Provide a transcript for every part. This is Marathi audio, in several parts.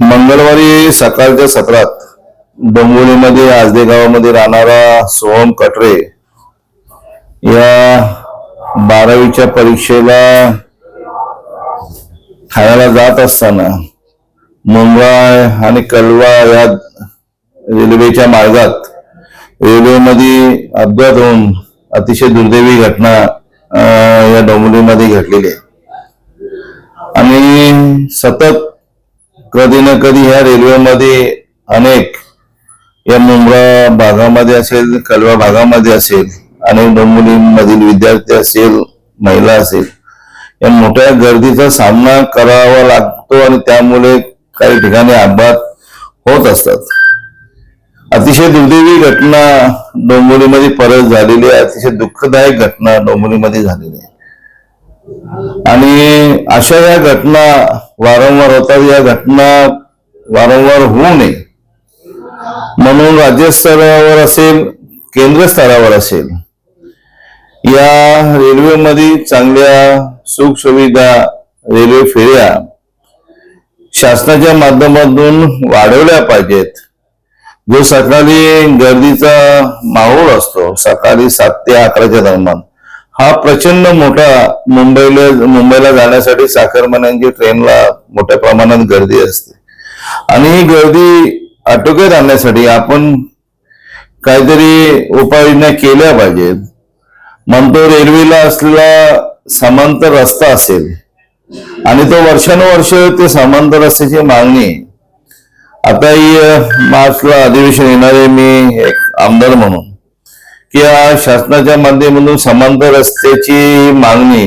मंगळवारी सकाळच्या सत्रात डोंबिवलीमध्ये आजदे गावामध्ये राहणारा सोहम कटरे या बारावीच्या परीक्षेला ठाण्याला जात असताना मुंबई आणि कलवा या रेल्वेच्या मार्गात रेल्वेमध्ये अपघात होऊन अतिशय दुर्दैवी घटना या डोंबिवलीमध्ये घडलेली आहे. आणि सतत कधी ना कधी ह्या रेल्वेमध्ये अनेक या मुंब्रा भागामध्ये असेल कलवा भागामध्ये असेल अनेक डोंबिवलीमधील विद्यार्थी असेल महिला असेल या मोठ्या गर्दीचा सामना करावा लागतो आणि त्यामुळे काही ठिकाणी अपघात होत असतात. अतिशय दुर्दैवी घटना डोंबिवलीमध्ये परत झालेली आहे. अतिशय दुःखदायक घटना डोंबिवलीमध्ये झालेली आहे. आणि अशा या घटना वारंवार होतात या घटना वारंवार होऊ नये. म्हणून राज्यस्तरावर असेल केंद्र स्तरावर असेल या रेल्वेमध्ये चांगल्या सुखसुविधा रेल्वे फेऱ्या शासनाच्या माध्यमातून वाढवल्या पाहिजेत. जो सकाळी गर्दीचा माहोल असतो सकाळी सात ते अकराच्या दरम्यान हा प्रचंड मोठा मुंबईला मुंबईला जाण्यासाठी साखरमान्यांची ट्रेनला मोठ्या प्रमाणात गर्दी असते. आणि ही गर्दी आटोक्यात आणण्यासाठी आपण काहीतरी उपाययोजना केल्या पाहिजेत. म्हणतो रेल्वेला असलेला समांतर रस्ता असेल आणि तो वर्षानुवर्ष ते समांतर रस्त्याची मागणी आता ही मार्चला अधिवेशन येणारे मी एक आमदार म्हणून. की या शासनाच्या माध्यमातून समांतर रस्त्याची मागणी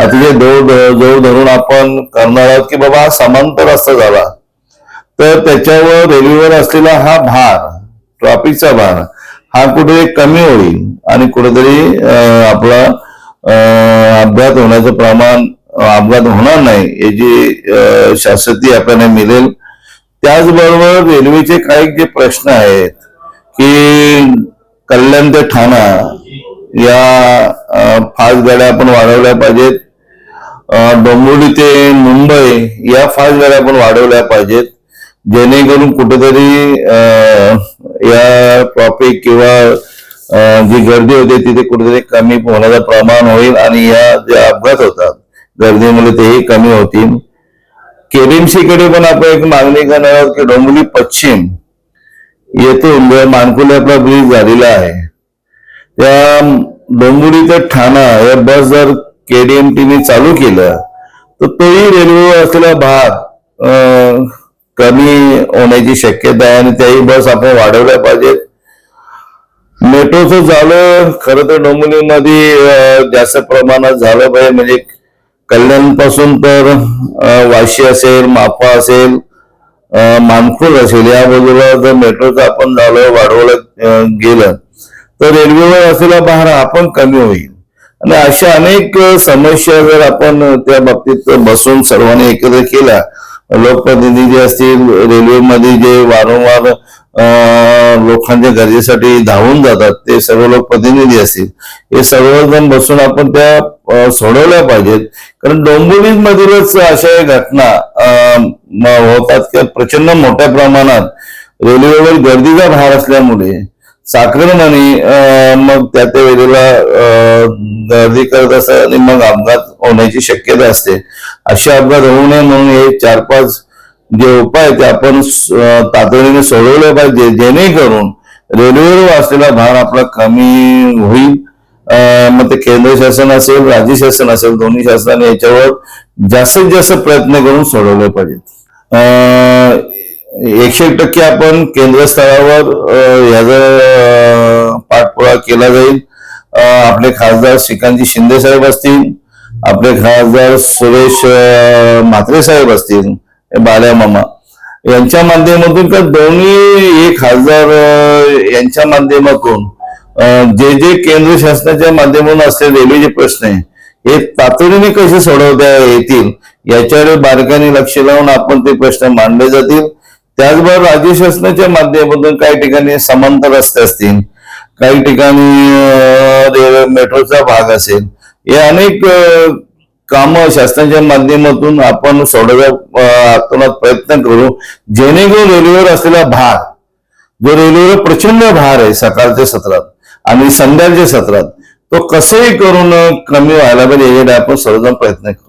अतिशय जोर जोर धरून आपण करणार आहोत की बाबा हा समांतर रस्ता झाला. तर त्याच्यावर रेल्वेवर असलेला हा भार ट्रॉफिकचा भार हा कुठे कमी होईल आणि कुठेतरी आपला अपघात होण्याचं प्रमाण अपघात होणार नाही याची शाश्वती आपल्याला मिळेल. त्याचबरोबर रेल्वेचे काही जे प्रश्न आहेत की कल्याण ते ठाणा या फास्ट गाड्या आपण वाढवल्या पाहिजेत. अं, डोंबिवली ते मुंबई या फास्ट गाड्या आपण वाढवल्या पाहिजेत. जेणेकरून कुठेतरी या ट्रॉफिक किंवा जी गर्दी होते तिथे कुठेतरी कमी होण्याचं प्रमाण होईल आणि या जे अपघात होतात गर्दीमुळे तेही कमी होतील. केडीएमसी कडे पण आपण एक मागणी करणार आहोत की डोंबिवली पश्चिम येथून जो मानकुले आपला ब्रिज झालेला आहे. त्या डोंबुडी ते ठाणा या बस जर केडीएमटीने चालू केलं तर तोही रेल्वेवर असलेला भाग कमी होण्याची शक्यता आहे आणि त्याही बस आपण वाढवल्या पाहिजेत. मेट्रोचं झालं खरं तर डोंबिवलीमध्ये जास्त प्रमाणात झालं पाहिजे. म्हणजे कल्याणपासून तर वाशी असेल मापा असेल अं, असेल. या बाजूला जर मेट्रोचं आपण झालं वाढवलं गेलं तर रेल्वेवर असलेला भार आपण कमी होईल. आणि अशा अनेक समस्या जर आपण त्या बाबतीत बसून सर्वांनी एकत्र केल्या लोकप्रतिनिधी जे असतील रेल्वेमध्ये जे वारंवार लोकांच्या गरजेसाठी धावून जातात ते सर्व लोकप्रतिनिधी असतील हे सर्वजण बसून आपण त्या सोडवल्या पाहिजेत. कारण डोंबिवलीमधीलच अशा घटना होतात की प्रचंड मोठ्या प्रमाणात रेल्वेवर गर्दीचा भार असल्यामुळे चाकरमानी मग त्या त्या वेळेला गर्दी करत असतात आणि मग अपघात होण्याची शक्यता असते. असे अपघात होऊ नये म्हणून हे चार पाच जे उपाय ते आपण तातडीने सोडवले पाहिजे. जेणेकरून रेल्वेवर असलेला भार आपला कमी होईल. मग ते केंद्र शासन असेल राज्य शासन असेल दोन्ही शासनाने याच्यावर जास्तीत जास्त प्रयत्न करून सोडवले पाहिजेत. अं, एकशे टक्के आपण केंद्र स्तरावर ह्याचा पाठपुरावा केला जाईल. आपले खासदार श्रीकांतजी शिंदे साहेब असतील आपले खासदार सुरेश म्हात्रे साहेब असतील बाल्या मामा. यांच्या माध्यमातून का दोन्ही हे खासदार यांच्या माध्यमातून जे जे केंद्र शासनाच्या माध्यमातून असलेले रेल्वेचे प्रश्न आहे हे तातडीने कसे सोडवता येतील याच्यावर बारकाने लक्ष लावून आपण ते प्रश्न मांडले जातील. त्याचबरोबर राज्य शासनाच्या माध्यमातून काही ठिकाणी समांतर रस्ते असतील काही ठिकाणी रेल्वे मेट्रोचा भाग असेल हे अनेक काम कामं शासनाच्या माध्यमातून आपण सोडवण्यात प्रयत्न करू. जेणेकरून रेल्वेवर असलेला भार जो रेल्वेवर प्रचंड भार आहे सकाळच्या सत्रात आणि संध्याकाळच्या सत्रात तो कसंही करून कमी व्हायला पाहिजे याकडे आपण सर्वजण प्रयत्न करू.